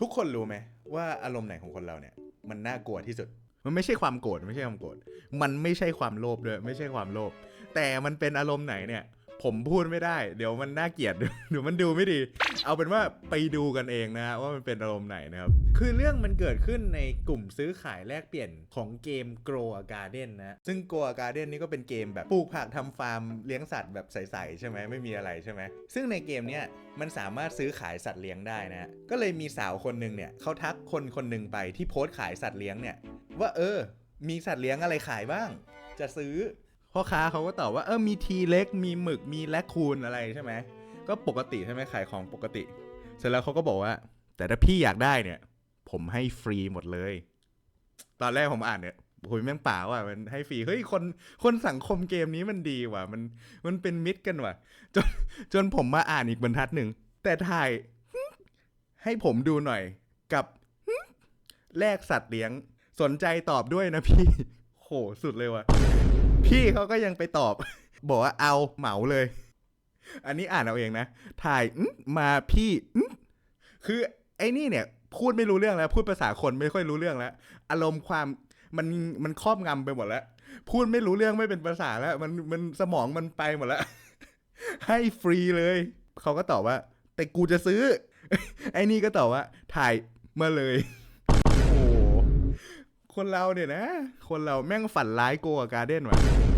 ทุกคนรู้ไหมว่าอารมณ์ไหนของคนเราเนี่ย มันน่ากลัวที่สุด มันไม่ใช่ความโกรธไม่ใช่ความโกรธมันไม่ใช่ความโลภด้วยไม่ใช่ความโลภแต่มันเป็นอารมณ์ไหนเนี่ย ผมพูดไม่ได้ เดี๋ยวมันน่าเกลียดเดี๋ยวมันดูไม่ดี เอาเป็นว่าไปดูกันเองนะว่ามันเป็นอารมณ์ไหนนะครับ คือเรื่องมันเกิดขึ้นในกลุ่มซื้อขายแลกเปลี่ยนของเกม Grow a Garden นะซึ่ง Grow a Garden นี่ก็เป็นเกมแบบปลูกผักทำฟาร์มเลี้ยงสัตว์แบบใสๆใช่ไหมไม่มีอะไรใช่ไหมซึ่งในเกมเนี้ยมันสามารถซื้อขายสัตว์เลี้ยงได้นะฮะก็เลยมีสาวคนหนึ่งเนี่ยเขาทักคนคนหนึ่งไปที่โพสต์ขายสัตว์เลี้ยงเนี่ยว่าเออ มีสัตว์เลี้ยงอะไรขายบ้าง จะซื้อ พ่อค้าเขาก็ตอบว่าเออมีทีเล็กมีหมึกมีแลคคูนอะไรใช่ไหมก็ปกติใช่ไหมขายของปกติ เสร็จแล้วเขาก็บอกว่า แต่ถ้าพี่อยากได้เนี่ย ผมให้ฟรีหมดเลย ตอนแรกผมอ่านเนี่ยโอ้ยแม่งป่าว่ะมันให้ฟรีเฮ้ยคนคนสังคมเกมนี้มันดีว่ะมันมันเป็นมิตรกันว่ะ จนจนผมมาอ่านอีกบรรทัดหนึ่งแต่ถ่ายให้ผมดูหน่อยกับแลกสัตว์เลี้ยงสนใจตอบด้วยนะพี่ โหสุดเลยว่ะ พี่เขาก็ยังไปตอบ บอกว่าเอาเหมาเลย อันนี้อ่านเอาเองนะ ถ่ายมาพี่คือไอ้นี่เนี่ย พูดไม่รู้เรื่องแล้ว พูดภาษาคนไม่ค่อยรู้เรื่องแล้ว อารมณ์ความมันมันครอบงำไปหมดแล้ว พูดไม่รู้เรื่องไม่เป็นภาษาแล้ว มันมันสมองมันไปหมดแล้ว ให้ฟรีเลย เขาก็ตอบว่า แต่กูจะซื้อ ไอ้นี่ก็ตอบว่า ถ่ายมาเลย คนเราเนี่ยนะ คนเราแม่งฝันร้ายโกกับการเด้นว่ะ